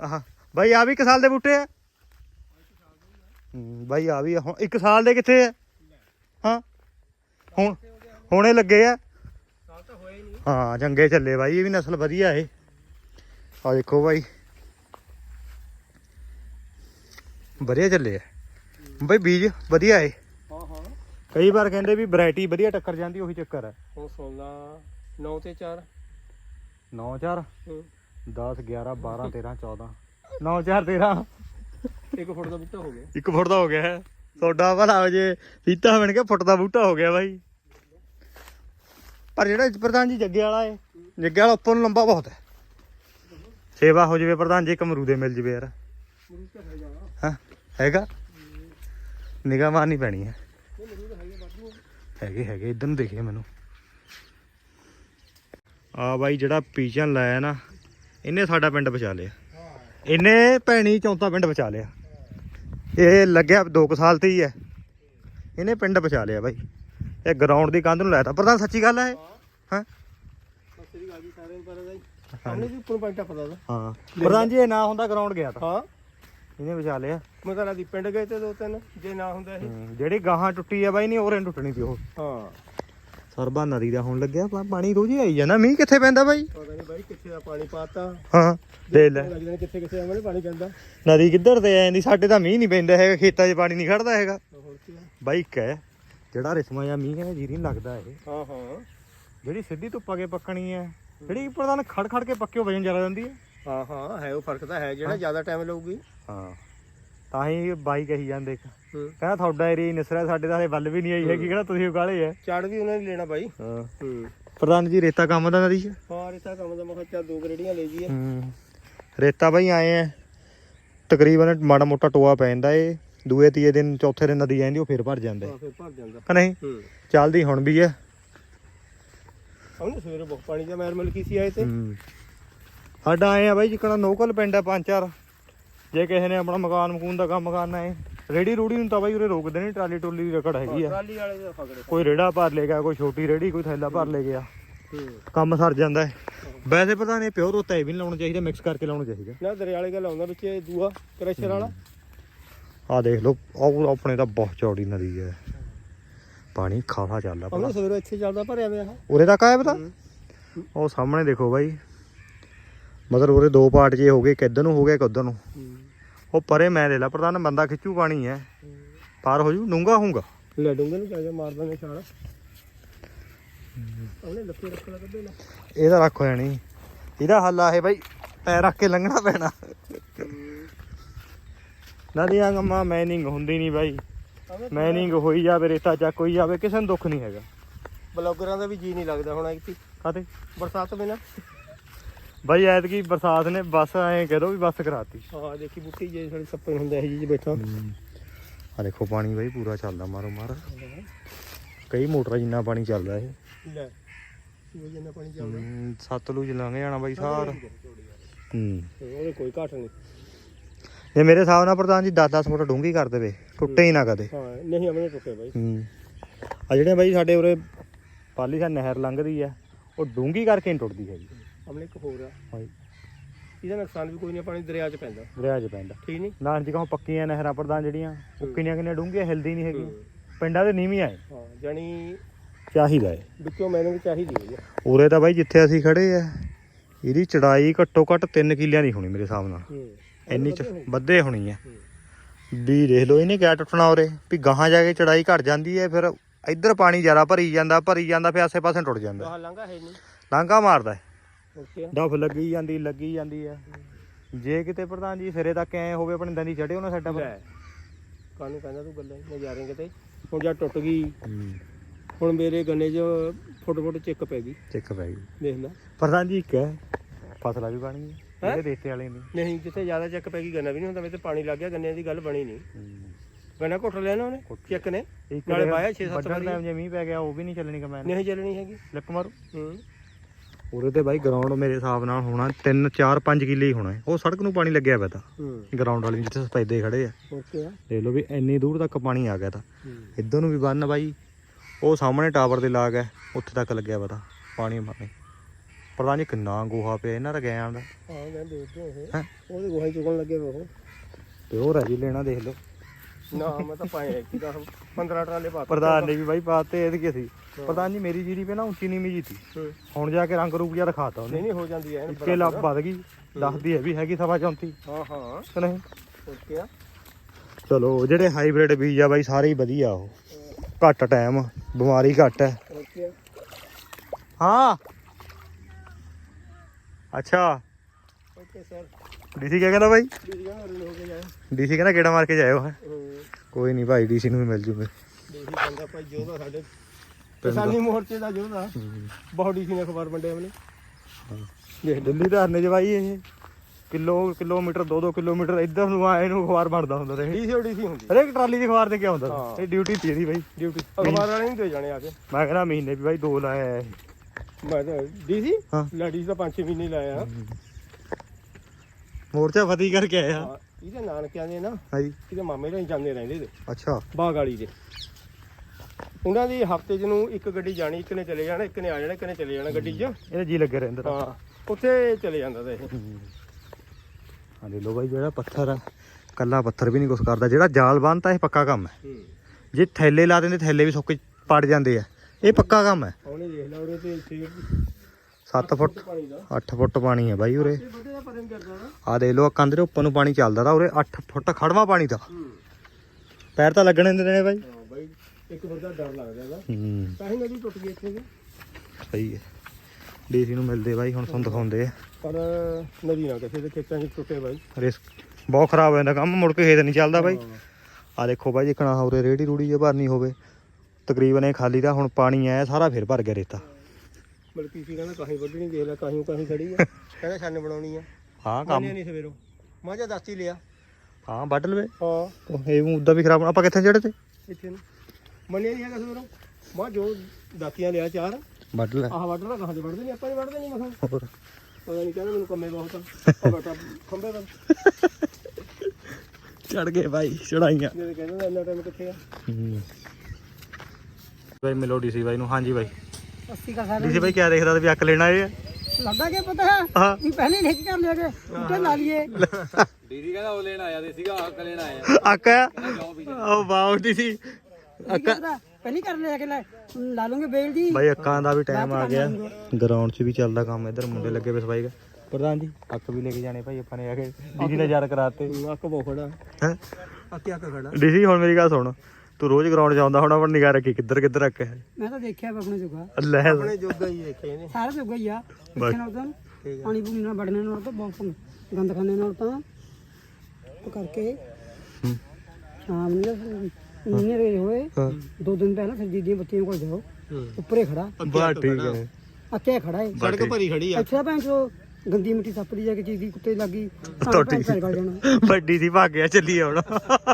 ਆਹ ਬਾਈ ਆ ਵੀ ਇੱਕ ਸਾਲ ਦੇ ਬੂਟੇ ਆ। ਹੂੰ, ਬਾਈ ਆ ਵੀ ਆ। ਹੁਣ ਇੱਕ ਸਾਲ ਦੇ ਕਿੱਥੇ ਆ? ਹਾਂ ਹੁਣ ਹੁਣੇ ਲੱਗੇ ਆ। ਸਾਲ ਤਾਂ ਹੋਇਆ ਹੀ ਨਹੀਂ ਹਾਂ ਚੰਗੇ ਚੱਲੇ ਬਾਈ ਇਹ ਵੀ ਨਸਲ ਵਧੀਆ ਏ ਆ ਦੇਖੋ ਬਾਈ। ਵਧੀਆ ਚੱਲੇ ਆ। ਬਾਈ ਬੀਜ ਵਧੀਆ ਏ ਹਾਂ ਹਾਂ। ਕਈ ਵਾਰ ਕਹਿੰਦੇ ਵੀ ਵੈਰਾਈਟੀ ਵਧੀਆ ਟੱਕਰ ਜਾਂਦੀ ਉਹੀ ਚੱਕਰ ਹੈ ਹੁਣ 16 9 ਤੇ 4 9 4 ਹੂੰ। 10 11 12 13 14 9 4 13 ਇੱਕ ਫੁੱਟ ਦਾ ਬੂਟਾ ਹੋ ਗਿਆ। ਇੱਕ ਫੁੱਟ ਦਾ ਹੋ ਗਿਆ ਹੈ। ਤੁਹਾਡਾ ਭਲਾ ਹੋ ਜੇ ਫੀਤਾ ਬਣ ਕੇ ਫੁੱਟ ਦਾ ਬੂਟਾ ਹੋ ਗਿਆ ਬਾਈ। ਪਰ ਜਿਹੜਾ ਪ੍ਰਧਾਨ ਜੀ ਜੱਗੇ ਵਾਲਾ ਏ ਜੱਗੇ ਵਾਲਾ ਉੱਪਰ ਨੂੰ ਲੰਬਾ ਬਹੁਤ ਹੈ। ਸੇਵਾ ਹੋ ਜਵੇ ਪ੍ਰਧਾਨ ਜੀ ਇੱਕ ਅਮਰੂਦੇ ਮਿਲ ਜਵੇ ਯਾਰ। ਮਰੂਦ ਤਾਂ ਹਾਂ ਹੈਗਾ? ਨਿਗਾਹ ਮਾਰਨੀ ਪੈਣੀ ਹੈ ਮਰੂਦ ਹੈਗੇ ਹੈਗੇ ਹੈਗੇ ਇਧਰ ਨੂੰ ਦੇਖੇ ਮੈਨੂੰ। ਆ ਬਾਈ ਜਿਹੜਾ ਪੀਚਨ ਲਾਇਆ ਨਾ ਇਹਨੇ ਸਾਡਾ ਪਿੰਡ ਬਚਾ ਲਿਆ। ਹਾਂ। ਇਹਨੇ ਭੈਣੀ ਚੌਂਤਾ ਪਿੰਡ ਬਚਾ ਲਿਆ। ਇਹ ਲੱਗਿਆ 2 ਸਾਲ ਤੇ ਹੀ ਹੈ। ਇਹਨੇ ਪਿੰਡ ਬਚਾ ਲਿਆ ਬਾਈ। ਇਹ ਗਰਾਊਂਡ ਦੀ ਕੰਧ ਨੂੰ ਲਾਇਆ ਪ੍ਰਧਾਨ ਸੱਚੀ ਗੱਲ ਹੈ? ਹਾਂ? ਸਸਰੀ ਗਾਜੀ ਸਾਰੇ ਨੂੰ ਪਤਾ ਦਾ ਸਾਹਮਣੇ ਵੀ ਉੱਪਰ ਪੁਆਇੰਟਾ ਪਤਾ ਦਾ ਹਾਂ। ਪ੍ਰਧਾਨ ਜੀ ਇਹ ਨਾ ਹੁੰਦਾ ਗਰਾਊਂਡ ਗਿਆ ਤਾਂ। ਹਾਂ। ਇਹਨੇ ਬਚਾ ਲਿਆ। ਮੈਂ ਤਾਂ ਦੀ ਪਿੰਡ ਗਏ ਤੇ ਦੋ ਤਿੰਨ ਜੇ ਨਾ ਹੁੰਦਾ ਇਹ। ਜਿਹੜੀ ਗਾਹਾਂ ਟੁੱਟੀ ਆ ਬਾਈ ਨਹੀਂ ਉਹ ਰੇ ਟੁੱਟਣੀ ਸੀ ਉਹ। ਹਾਂ। ਸਰਬਾ ਨਦੀ ਦਾ ਹੋਣ ਲੱਗਿਆ ਪਾ- ਪਾਣੀ ਰੋਜ਼ ਹੀ ਆਈ ਜਾਂਦਾ ਮੀਂਹ ਕਿੱਥੇ ਪੈਂਦਾ ਬਾਈ? ਪਤਾ ਨਹੀਂ ਬਾਈ ਕਿੱਥੇ ਦਾ ਪਾਣੀ ਪਾਤਾ। ਹਾਂ ਦੇ ਲੈ। ਕਿੱਥੇ ਕਿੱਥੇ ਆਮਣੇ ਪਾਣੀ ਪੈਂਦਾ। ਨਦੀ ਕਿੱਧਰ ਤੇ ਆ ਜਾਂਦੀ ਸਾਡੇ ਤਾਂ ਮੀਂਹ ਨਹੀਂ ਪੈਂਦਾ ਹੈਗਾ ਖੇਤਾਂ 'ਚ ਪਾਣੀ ਨਹੀਂ ਖੜਦਾ ਹੈਗਾ। ਹੋਰ ਕੀ ਆ? ਬਾਈ ਕਹਿ ਜਿਹੜਾ ਰਿਸਮਾ ਜਾਂ ਮੀਂਹ ਹੈ ਜੀਰੀ ਨਹੀਂ ਲੱਗਦਾ ਇਹ। ਹਾਂ ਹਾਂ। ਜਿਹੜੀ ਸਿੱਧੀ ਧੁੱਪ ਅਗੇ ਪੱਕਣੀ ਹੈ ਜਿਹੜੀ ਪ੍ਰਧਾਨ ਖੜ ਖੜ ਕੇ ਪੱਕਿਓ ਵਜਨ ਜ਼ਿਆਦਾ ਜਾਂਦੀ ਹੈ। ਹਾਂ ਹਾਂ ਹੈ ਉਹ ਫ਼ਰਕ ਤਾਂ ਹੈ ਜਿਹੜਾ ਜ਼ਿਆਦਾ ਟਾਈਮ ਲਊਗੀ। ਹਾਂ। ਤਾਂ ਹੀ ਬਾਈ ਕਹੀ ਜਾਂਦੇ ਇੱਕ। ਹੂੰ। ਕਹਿੰਦਾ ਤੁਹਾਡਾ ਏਰੀਆ ਹੀ ਨਿਸਰਿਆ ਸਾਡੇ ਤਾਂ ਹਲੇ ਵੱਲ ਵੀ ਨਹੀਂ ਆਈ ਹੈਗੀ। ਕਿਹੜਾ ਤੁਸੀਂ ਉਗਾਲੇ ਹੈ ਚਾੜ ਵੀ ਉਹਨਾਂ ਨੇ ਲੈਣਾ ਬਾਈ। ਹਾਂ। ਹੂੰ। ਪ੍ਰਧਾਨ ਜੀ ਰੇਤਾ ਕੰਮ ਦਾ ਨਦੀ 'ਚ ਹਾਂ ਰੇਤਾ ਕੰਮ ਦਾ। ਮੈਂ ਕਿਹਾ ਚੱਲ ਦੋ ਗਰੇੜੀਆਂ ਲੈ ਜੀਏ ਹੂੰ। ਰੇਤਾ ਬਾਈ ਆਏ ਆ। ਤਕਰੀਬਨ ਮਾੜਾ ਮੋਟਾ ਟੋਆ ਪੈ ਜਾਂਦਾ ਏ। ਦੂਏ ਤੀਏ ਦਿਨ ਚੌਥੇ ਦਿਨ ਨਦੀ ਜਾਂਦੀ ਉਹ ਫਿਰ ਭਰ ਜਾਂਦਾ ਹਾਂ ਫਿਰ ਭਰ ਜਾਂਦਾ। ਕਿ ਨਹੀਂ? ਹੂੰ। ਚੱਲਦੀ ਹੁਣ ਵੀ ਹੈ ਉਹਨੇ ਸਵੇਰੇ ਬਹੁਤ ਪਾਣੀ ਦਾ। ਮੈਰਮਲ ਕੀਤੀ ਆਏ ਤੇ? ਸਾਡਾ ਆਏ ਆ ਬਾਈ ਜਿਕਣਾ ਨੋਕਲ ਪਿੰਡ ਆ ਪੰਜ ਚਾਰ। ਜੇ ਕਿਸੇ ਨੇ ਆਪਣਾ ਮਕਾਨ ਮਕੂਨ ਦਾ ਕੰਮ ਕਰਨਾ ਏ ਰੇੜੀ ਰੂੜੀ ਨੂੰ ਤਾਂ ਬਾਈ ਉਰੇ ਰੋਕਦੇ ਨਹੀਂ ਟਰਾਲੀ ਟੋਲੀ ਦੀ ਰਕੜ ਹੈਗੀ ਆ। ਟਰਾਲੀ ਵਾਲੇ ਦੇ ਫਗੜੇ। ਕੋਈ ਰੇੜਾ ਭਰ ਲੈ ਗਿਆ ਕੋਈ ਛੋਟੀ ਰੇੜੀ ਕੋਈ ਥੈਲਾ ਭਰ ਲੈ ਗਿਆ। ਹੂੰ ਕੰਮ ਸਰ ਜਾਂਦਾ ਹੈ। ਵੈਸੇ ਪਤਾ ਨਹੀਂ ਪਿਓਰ ਉੱਤੇ ਇਹ ਵੀ ਲਾਉਣਾ ਚਾਹੀਦਾ ਮਿਕਸ ਕਰਕੇ ਲਾਉਣਾ ਚਾਹੀਦਾ। ਨਾ ਦਰਿਆ ਵਾਲੇ ਗੱਲ ਆਉਂਦਾ ਵਿੱਚ ਇਹ ਦੂਆ ਕ੍ਰੈਸ਼ਰ ਵਾਲਾ। ਆ ਦੇਖ ਲਓ ਉਹ ਆਪਣੇ ਤਾਂ ਬਹੁਤ ਚੌੜੀ ਨਦੀ ਹੈ। ਪਾਣੀ ਖਾਸਾ ਚੱਲਦਾ ਉਹਨੇ ਪਤਾ ਸਵੇਰੇ ਇੱਥੇ ਚੱਲਦਾ ਭਰਿਆ ਹੋਇਆ ਹੈ ਉਰੇ ਤੱਕ ਆਇਆ ਪਤਾ? ਉਹ ਸਾਹਮਣੇ ਦੇਖੋ ਬਾਈ। ਮਤਲਬ ਉਰੇ ਦੋ ਪਾਰਟ ਜੇ ਹੋ ਗਏ ਇੱਕ ਇੱਧਰ ਨੂੰ ਹੋ ਗਿਆ ਇੱਕ ਉੱਧਰ ਨੂੰ। ਉਹ ਪਰੇ ਮੈਂ ਲੈ ਲਾ ਪ੍ਰਧਾਨ ਬੰਦਾ ਖਿੱਚੂ ਪਾਣੀ ਹੈ। ਪਾਰ ਹੋ ਜੂ ਡੂੰਗਾ ਹੋਊਗਾ। ਲੈ ਡੂੰਗੇ ਨੂੰ ਚਾਹੀਦਾ ਮਾਰਦਾ ਨੇ ਛਾਲ। ਉਹਨੇ ਲੱਕੇ ਰੱਖ ਲਾ ਕੱਢੇ ਨਾ ਇਹਦਾ ਰੱਖ ਹੋ ਜਾਣੀ ਇਹਦਾ ਹੱਲ ਆ ਇਹ ਬਾਈ ਪੈਰ ਰੱਖ ਕੇ ਲੰਘਣਾ ਪੈਣਾ। ਨਦੀਆਂ ਗੰਮਾ ਮੈਨਿੰਗ ਹੁੰਦੀ ਨਹੀਂ ਬਾਈ। ਮੈਨਿੰਗ ਹੋਈ ਜਾਵੇ ਰੇਤਾ ਚੱਕ ਹੋਈ ਜਾਵੇ ਕਿਸੇ ਨੂੰ ਦੁੱਖ ਨਹੀਂ ਹੈਗਾ। ਬਲੌਗਰਾਂ ਦਾ ਵੀ ਜੀ ਨਹੀਂ ਲੱਗਦਾ ਹੁਣ ਐਤੀ ਕਾਤੇ ਬਰਸਾਤ ਬਿਨਾ। ਬਾਈ ਐਤਕੀ ਬਰਸਾਤ ਨੇ ਬੱਸ ਐਂ ਕਹਿ ਦੋ ਵੀ ਬੱਸ ਕਰਾਤੀ। ਹਾਂ ਦੇਖੀ ਬੁੱਟੀ ਜੇ ਸਾਡੀ ਸੱਪੇ ਹੁੰਦਾ ਇਹ ਜੀ ਬੈਠਾ। ਆ ਦੇਖੋ ਪਾਣੀ ਬਾਈ ਪੂਰਾ ਚੱਲਦਾ ਮਾਰੋ ਮਾਰ। ਕਈ ਮੋਟਰਾਂ ਜਿੰਨਾ ਪਾਣੀ ਚੱਲਦਾ ਇਹ। ਲੈ ਉਹ ਜਿੰਨਾ ਪਾਣੀ ਚੱਲਦਾ? ਹਮ, ਸਤਲੁਜ ਲੰਘ ਜਾਣਾ ਬਾਈ ਸਾਰ। ਹੂੰ। ਉਹਦੇ ਕੋਈ ਘਾਟ ਨਹੀਂ। ਇਹ ਮੇਰੇ ਹਿਸਾਬ ਨਾਲ ਪ੍ਰਧਾਨ ਜੀ 10-10 ਫੁੱਟ ਡੂੰਘੀ ਕਰ ਦੇਵੇ ਟੁੱਟੇ ਹੀ ਨਾ ਕਦੇ। ਹਾਂ ਨਹੀਂ ਆਪਣੇ ਟੁੱਟੇ ਬਾਈ। ਹੂੰ। ਆ ਜਿਹੜੇ ਬਾਈ ਸਾਡੇ ਉਰੇ ਪਾਲੀ ਸਾ ਨਹਿਰ ਲੰਘਦੀ ਆ ਉਹ ਡੂੰਘੀ ਕਰਕੇ ਨਹੀਂ ਟੁੱਟਦੀ ਹੈਗੀ। ਆਪਣੇ ਇੱਕ ਹੋਰ ਆ। ਹਾਂਜੀ। ਇਹਦਾ ਨੁਕਸਾਨ ਵੀ ਕੋਈ ਨਹੀਂ ਪਾਣੀ ਦਰਿਆ 'ਚ ਪੈਂਦਾ। ਦਰਿਆ 'ਚ ਪੈਂਦਾ। ਠੀਕ ਨਹੀਂ? ਨਾ ਜੀ ਕਹੋ ਪੱਕੀਆਂ ਨਹਿਰਾਂ ਪ੍ਰਧਾਨ ਜਿਹੜੀਆਂ ਉਹ ਹੂੰ। ਕਿੰਨੀਆਂ ਕਿੰਨੀਆਂ ਡੂੰਘੀਆਂ ਹਿਲਦੀ ਨਹੀਂ ਹੈਗੀਆਂ। ਹੂੰ। ਪਿੰਡਾਂ ਦੇ ਨੀਵੀਂ ਆਏ। ਹਾਂ ਜਾਨੀ ਚਾਹੀਦਾ ਏ ਵਿੱਚੋਂ ਮੈਨੂੰ ਵੀ ਚਾਹੀਦੀ ਹੈ। ਉਰੇ ਤਾਂ ਬਾਈ ਜਿੱਥੇ ਅਸੀਂ ਖੜੇ ਆ ਇਹਦੀ ਚੜਾਈ ਘੱਟੋ ਘੱਟ 3 ਕਿੱਲਿਆਂ ਦੀ ਹੋਣੀ ਮੇਰੇ ਹਿਸਾਬ ਨਾਲ। ਹੂੰ। ਇੰਨੀ ਚ ਵੱਧੇ ਹੋਣੀ। ਆ। ਵੀ ਦੇਖ ਲਓ ਇਹਨੇ ਕਿਆ ਟੁੱਟਣਾ ਉਰੇ। ਵੀ ਗਾਹਾਂ ਜਾ ਕੇ ਚੜਾਈ ਘਟ ਜਾਂਦੀ ਹੈ ਫਿਰ ਇੱਧਰ ਪਾਣੀ ਜ਼ਿਆਦਾ ਭਰੀ ਜਾਂਦਾ ਭਰੀ ਜਾਂਦਾ ਫਿਰ ਆਸੇ ਪਾਸੇ ਟੁੱਟ ਜਾਂਦਾ। ਲਾਂਗਾ ਹੈ ਨਹੀਂ। ਲਾਂਘਾ ਮਾਰਦਾ ਹੈ। ਓਕੇ। ਡਫ ਲੱਗੀ ਜਾਂਦੀ ਲੱਗੀ ਜਾਂਦੀ ਹੈ ਜੇ ਕਿਤੇ ਪ੍ਰਧਾਨ ਜੀ ਸਿਰੇ ਤੱਕ ਐ ਹੋਵੇ ਆਪਣੇ ਦੰਦੀ ਚੜੇ ਉਹਨਾਂ ਸਾਡਾ ਲੈ ਕਾਨੂੰ ਕਹਿੰਦਾ ਤੂੰ ਗੱਲਾਂ ਮੈਂ ਜਾ ਰਹੀ ਕਿਤੇ। ਹੁਣ ਜਦ ਟੁੱਟ ਗਈ ਹੁਣ ਮੇਰੇ ਗੰਨੇ 'ਚ ਫੁੱਟ ਫੁੱਟ ਚਿੱਕ ਪੈ ਗਈ। ਚੱਕ ਪੈ ਗਈ। ਦੇਖ ਲੈ। ਪ੍ਰਧਾਨ ਜੀ ਇੱਕ ਹੈ ਫਸਲਾ ਵੀ ਬਣੀ ਹੈ? ਇਹਦੇ ਰੇਤੇ ਵਾਲੇ ਦੀ ਨਹੀਂ ਜਿੱਥੇ ਜ਼ਿਆਦਾ ਚੱਕ ਪੈ ਗਈ ਗੰਨਾ ਵੀ ਨਹੀਂ ਹੁੰਦਾ ਮੇਰੇ ਤੇ ਪਾਣੀ ਲੱਗ ਗਿਆ ਗੰਨੇ ਦੀ ਗੱਲ ਬਣੀ ਨਹੀਂ। ਗੰਨਾ ਘੁੱਟ ਲਿਆ ਨਾ ਉਹਨੇ ਚੱਕ ਨੇ। ਨਾਲੇ ਵਾਇਆ 6-7 ਵੱਢਣ ਵਾਰੀ। ਟਾਈਮ ਜੇ ਮੀਂਹ ਪੈ ਗਿਆ ਉਹ ਵੀ ਨਹੀਂ ਚੱਲਣੀ ਕਮੈਨ। ਨਹੀਂ ਚੱਲਣੀ ਹੈਗੀ। ਲਿਪ ਮਾਰੂ। ਹੂੰ। ਉਰੇ ਤੇ ਬਾਈ ਗਰਾਊਂਡ ਮੇਰੇ ਹਿਸਾਬ ਨਾਲ ਹੋਣਾ 3 4 5 ਕਿੱਲੇ ਹੀ ਹੋਣਾ ਹੈ। ਉਹ ਸੜਕ ਨੂੰ ਪਾਣੀ ਲੱਗਿਆ ਪਿਆ ਤਾਂ। ਹੂੰ। ਗਰਾਊਂਡ ਵਾਲੀ ਜਿੱਥੇ ਸਪੈਦੇ ਖੜੇ ਆ। ਓਕੇ। ਆ ਦੇਖ ਲਓ ਵੀ ਇੰਨੀ ਦੂਰ ਤੱਕ ਪਾਣੀ ਆ ਗਿਆ ਤਾਂ। ਹੂੰ। ਇੱਧਰ ਨੂੰ ਵੀ ਬੰਨ ਬਾਈ। ਉਹ ਸਾਹਮਣੇ ਟਾਵਰ ਦੇ ਲਾਗ ਹੈ ਉੱਥੇ ਤੱਕ ਲੱਗਿਆ ਵਾ ਤਾਂ। ਪਾਣੀ ਪਾਣੀ ਪਤਾ ਨਹੀਂ ਕਿੰਨਾ ਗੋਹਾ ਪਿਆ ਇਹਨਾਂ ਰਗਿਆਂ ਦਾ ਹਾਂ ਮੈਂ ਦੇਖਦੇ ਇਹ। ਹੈਂ? ਉਹਦੇ ਗੋਹਾ ਹੀ ਚੁਗਣ ਲੱਗੇ ਉਹ। ਤੇ ਉਹ ਰਾਜੀ ਲੈਣਾ ਦੇਖ ਲਓ। ਨਾ ਮੈਂ ਤਾਂ ਪਾਏ ਕਿ 10 15 ਟਰਾਲੇ ਪਾ ਪ੍ਰਧਾਨ ਨੇ ਵੀ ਬਾਈ ਪਾਤੇ ਇਹਦੇ ਕੀ ਸੀ? ਪ੍ਰਧਾਨ ਜੀ ਮੇਰੀ ਜੀਰੀ ਪੇ ਨਾ ਉੱਚੀ ਨੀਵੀਂ ਜੀ ਸੀ। ਹੂੰ। ਹੁਣ ਜਾ ਕੇ ਰੰਗ ਰੂਪ ਜਿਹਾ ਦਿਖਾਤਾ ਉਹਨੇ। ਨਹੀਂ ਹੋ ਜਾਂਦੀ ਹੈ ਇੱਕੇ ਲੱਭ ਵੱਧ ਗਈ ਦੱਸਦੀ ਹੈ ਵੀ ਹੈਗੀ ਸਵਾ 34 ਹਾਂ ਹਾਂ। ਕਿ ਨਹੀਂ? ਓਕੇ ਆ? ਚਲੋ ਜਿਹੜੇ ਹਾਈਬ੍ਰਿਡ ਬੀਜ ਆ ਬਾਈ ਸਾਰੇ ਹੀ ਵਧੀਆ ਉਹ। ਘੱਟ ਟਾਈਮ ਬਿਮਾਰੀ ਘੱਟ ਹੈ ਓਕੇ ਆ? ਹਾਂ। ਅੱਛਾ। Okay sir. ਡੀਸੀ ਕਿਆ ਕਹਿੰਦਾ ਬਾਈ? ਕਹਿੰਦਾ ਡੀਸੀ ਕਹਿੰਦਾ ਕਿਹੜਾ ਮਾਰ ਕੇ ਜਾਇਓ ਹੈ। ਕੋਈ ਨਹੀਂ ਭਾਈ ਡੀਸੀ ਨੂੰ ਵੀ ਮਿਲ ਜੂਗੇ। ਦੇਖੀ ਬੰਦਾ ਭਾਈ ਜੋਧਾ ਸਾਡੇ। ਕਿਸਾਨੀ ਮੋਰਚੇ ਦਾ ਜੋਧਾ ਬਹੁਤ ਡੀਸੀ ਨੇ ਅਖਬਾਰ ਵੰਡੇ ਦੇਖ ਲੈ ਦਿੱਲੀ ਚ ਬਾਈ ਇਹ। ਕਿਲੋ ਕਿਲੋਮੀਟਰ 2-2 ਕਿਲੋਮੀਟਰ ਇੱਧਰ ਨੂੰ ਆਏ ਨੂੰ ਅਖਬਾਰ ਬਣਦਾ ਹੁੰਦਾ ਰਹੇ ਡੀਸੀ ਡੀਸੀ ਹੁੰਦੀ ਹਰੇਕ ਟਰਾਲੀ ਦੀ ਅਖਬਾਰ ਤੇ ਕੀ ਹੁੰਦਾ। ਇਹ ਡਿਊਟੀ ਤੀ ਇਹਦੀ ਬਾਈ। ਡਿਊਟੀ ਅਖਬਾਰ ਵਾਲੇ ਨਹੀਂ ਦੇ ਜਾਣੇ ਆ ਕੇ। ਮੈਂ ਕਹਿੰਦਾ ਮਹੀਨੇ ਵੀ ਬਾਈ ਦੋ ਲਾਇਆ। ਇਹ ਮੈਂ ਤਾਂ ਡੀਸੀ? ਹਾਂ। ਤਾਂ 5-6 ਮਹੀਨੇ ਲਾਇਆ ਮੋਰਚਾ ਫਤਿਹ ਕਰਕੇ ਆਇਆ। ਇਹਦੇ ਨਾਨਕਿਆਂ ਦੇ ਨਾ ਹਾਂਜੀ। ਇਹਦੇ ਮਾਮੇ ਹੀ ਜਾਂਦੇ ਰਹਿੰਦੇ ਤੇ ਅੱਛਾ। ਬਾਗ ਵਾਲੀ ਦੇ। ਉਹਨਾਂ ਦੀ ਹਫ਼ਤੇ ਚ ਨੂੰ ਇੱਕ ਗੱਡੀ ਜਾਣੀ ਇੱਕ ਨੇ ਚਲੇ ਜਾਣਾ ਇੱਕ ਨੇ ਆ ਜਾਣਾ ਇੱਕ ਨੇ ਚਲੇ ਜਾਣਾ ਗੱਡੀ 'ਚ। ਇਹਦੇ ਜੀ ਲੱਗੇ ਰਹਿੰਦੇ ਤਾਂ। ਹਾਂ ਉੱਥੇ ਚਲੇ ਜਾਂਦਾ ਤਾਂ ਇਹ। ਹਾਂ। ਦੇ ਲੋ ਬਾਈ ਜਿਹੜਾ ਪੱਥਰ ਆ ਕੱਲਾ ਪੱਥਰ ਵੀ ਨਹੀਂ ਕੁਛ ਕਰਦਾ। ਜਿਹੜਾ ਜਾਲ ਬੰਨਤਾ ਇਹ ਪੱਕਾ ਕੰਮ ਹੈ। ਹੂੰ। ਜੇ ਥੈਲੇ ਲਾ ਦਿੰਦੇ ਥੈਲੇ ਵੀ ਸੁੱਕ ਪੜ ਜਾਂਦੇ ਆ। ਇਹ ਪੱਕਾ ਕੰਮ ਹੈ। ਉਹਨੇ ਦੇਖ ਲਾ ਉਹਦੇ ਤੇ 6 7 ਫੁੱਟ ਪਾਣੀ ਦਾ। 8 ਫੁੱਟ ਪਾਣੀ ਹੈ ਬਾਈ ਉਰੇ। ਦਾ ਆ ਦੇਖ ਲਓ ਕੰਧ ਦੇ ਉੱਪਰ ਨੂੰ ਪਾਣੀ ਚੱਲਦਾ ਤਾ ਉਰੇ। 8 ਫੁੱਟ ਖੜਵਾ ਪਾਣੀ ਦਾ। ਪੈਰ ਤਾਂ ਲੱਗਣੇ ਹੁੰਦੇ ਨੇ ਬਾਈ। ਬਾਈ ਇੱਕ ਬੰਦਾ ਡਰ ਲੱਗਦਾ ਇਹਦਾ। ਤਾਂ ਹੀ ਨਦੀ ਟੁੱਟ ਗਈ ਇੱਥੇ ਦੀ ਸਹੀ ਹੈ। ਡੀਸੀ ਨੂੰ ਮਿਲਦੇ ਬਾਈ ਹੁਣ ਤੁਹਾਨੂੰ ਦਿਖਾਉਂਦੇ ਆ। ਪਰ ਨਦੀ ਨਾ ਕਿਸੇ ਦੇ ਖੇਤਾਂ 'ਚ ਟੁੱਟੇ ਬਾਈ। ਰਿਸਕ ਬਹੁਤ ਖਰਾਬ ਹੋ ਜਾਂਦਾ ਕੰਮ ਮੁੜ ਕੇ ਖੇਤ ਨਹੀਂ ਚੱਲਦਾ ਬਾਈ। ਆ ਦੇਖੋ ਬਾਈ ਜਿਕਣਾ ਉਰੇ ਰੇੜੀ ਰੂੜੀ ਜੇ ਭਰਨੀ ਹੋਵੇ। ਤਕਰੀਬਨ ਇਹ ਖਾਲੀ ਦਾ ਹੁਣ ਪਾਣੀ ਆਇਆ ਸਾਰਾ ਫਿਰ ਭਰ ਗਿਆ ਰੇਤਾ। ਮਲਕੀ ਸੀ ਕਹਿੰਦਾ ਕਾਹੀ ਵੱਢਣੀ ਦੇਖ ਲੈ ਕਾਹੀ ਕਾਹੀ ਖੜੀ ਆ। <laughs> ਕਹਿੰਦਾ ਛੰਨ ਬਣਾਉਣੀ ਆ। ਹਾਂ ਕੰਮ। ਨਹੀਂ ਸਵੇਰੋਂ। ਮੈਂ ਜਾ ਦੱਸ ਹੀ ਲਿਆ। ਹਾਂ ਵੱਢ ਲਵੇ। ਹਾਂ। ਇਹ ਮੁੱਦਾ ਵੀ ਖਰਾਬ ਆਪਾਂ ਕਿੱਥੇ ਚੜੇ ਇੱਥੇ ਨੂੰ। ਮੰਨਿਆ ਨਹੀਂ ਹੈਗਾ ਸਵੇਰੋਂ। ਮੈਂ ਜੋ ਦਾਤੀਆਂ ਲਿਆ ਚਾਰ। ਵੱਢ ਲੈ। ਆਹ ਵੱਢ ਕਹਾਂ ਦੇ ਵੱਢਦੇ ਨਹੀਂ ਆਪਾਂ ਵੱਢਦੇ ਨਹੀਂ ਮੈਂ ਹੋਰ। ਪਤਾ ਨਹੀਂ ਕਹਿੰਦਾ ਮੈਨੂੰ ਕੰਮੇ ਬਹੁਤ ਆ। <laughs> ਬਟਾ ਖੰਬੇ ਵੱਲ। ਚੜ ਗਏ ਭਾਈ ਚੜਾਈਆਂ ਜਿਹੜੇ ਕਹਿੰਦਾ ਇੰਨਾ ਟਾਈਮ ਕਿੱਥੇ ਆ? ਹੂੰ। ਭਾਈ ਮਿਲੋਡੀ ਸੀ ਭਾਈ ਨੂੰ। ਹਾਂਜੀ ਬਾਈ। 80 ਕਾ ਸਾਰੇ। ਡੀਸੀ ਭਾਈ ਕਿਆ ਦੇਖਦਾ ਤੇ ਅੱਕ ਲੈਣਾ ਇਹ ਲੱਗਾ ਕਿ ਪਤਾ? ਹੈ। ਵੀ ਪਹਿਲੇ ਕੇ ਉੱਤੇ ਲਾ ਲਈਏ। ਬੇਲ ਦੀ ਭਾਈ ਅੱਕਾਂ ਦਾ ਵੀ ਟਾਈਮ ਆ ਗਿਆ। ਗਰਾਊਂਡ 'ਚ ਵੀ ਚੱਲਦਾ ਕੰਮ ਇੱਧਰ ਮੁੰਡੇ ਲੱਗੇ ਪਏ ਸਫ਼ਾਈ ਪ੍ਰਧਾਨ ਜੀ ਅੱਕ ਵੀ ਲੈ ਕੇ ਜਾਣੇ ਭਾਈ ਆਪਾਂ ਨੇ ਆ ਕੇ। ਦੀਦੀ ਨੇ ਯਾਰ ਕਰਾਤੇ। ਅੱਕ ਬਹੁਤ ਖੜਾ। ਹੈ? ਅੱਕ ਅੱਕ ਖੜਾ। ਡੀਸੀ ਹੁਣ ਮੇਰੀ ਗੱਲ ਸੁਣ। ਤੂੰ ਰੋਜ਼ ਗਰਾਊਂਡ 'ਚ ਆਉਂਦਾ ਹੋਣਾ ਪਰ ਨਿਗਾਹ ਰੱਖੀ ਕਿੱਧਰ ਕਿੱਧਰ ਅੱਕ ਹੈ ਮੈਂ ਤਾਂ ਦੇਖਿਆ ਆਪਣੇ ਜੋਗਾ। ਲੈ। ਆਪਣੇ ਜੋਗਾ ਹੀ ਦੇਖੇ ਨੇ ਸਾਰੇ ਜੋਗਾ ਹੀ ਆ। ਪਿੱਛੇ ਨਾਲ ਤਾਂ ਠੀਕ ਪਾਣੀ ਪੂਣੀ ਨਾਲ ਵੜਨੇ ਨਾਲ ਤਾਂ ਬਹੁਤ ਪੰਗ- ਗੰਦ ਖਾਣੇ ਨਾਲ ਤਾਂ। ਉਹ ਕਰਕੇ ਹੂੰ। ਸ਼ਾਮ ਨੂੰ ਮਹੀਨੇ ਰਹੇ ਹੋਏ। ਹਾਂ। ਦੋ ਦਿਨ ਪਹਿਲਾਂ ਫਿਰ ਦੀਦੀਆਂ ਬੱਤੀਆਂ ਕੋਲ ਜਾਓ। ਉੱਪਰੇ ਖੜਾ। ਬਾ ਠੀਕ ਹੈ। ਅੱਕੇ ਖੜਾ ਹੈ ਸੜਕ ਭਰੀ ਖੜੀ ਆ। ਅੱਛਾ ਭੈਣ ਚੋ ਗੰਦੀ ਮਿੱਟੀ ਸੱਪਦੀ ਜਾ ਕੇ ਚੀਜ਼ ਦੀ ਕੁੱਤੇ ਲੱਗੀ ਟੁੱਟ ਪੈਰ ਗਲ ਜਾਣਾ। ਵੱਡੀ ਸੀ ਭਾਗ ਗਿਆ ਚੱਲੀ ਆਉਣਾ।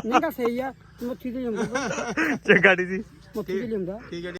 ਨਹੀਂ ਤਾਂ ਸਹੀ ਆ ਮੱਛੀ ਤੇ ਜਾਂਦਾ ਚੰਗਾ ਡੀਸੀ ਮੱਛੀ ਤੇ ਲਿਆਉਂਦਾ। ਠੀਕ ਹੈ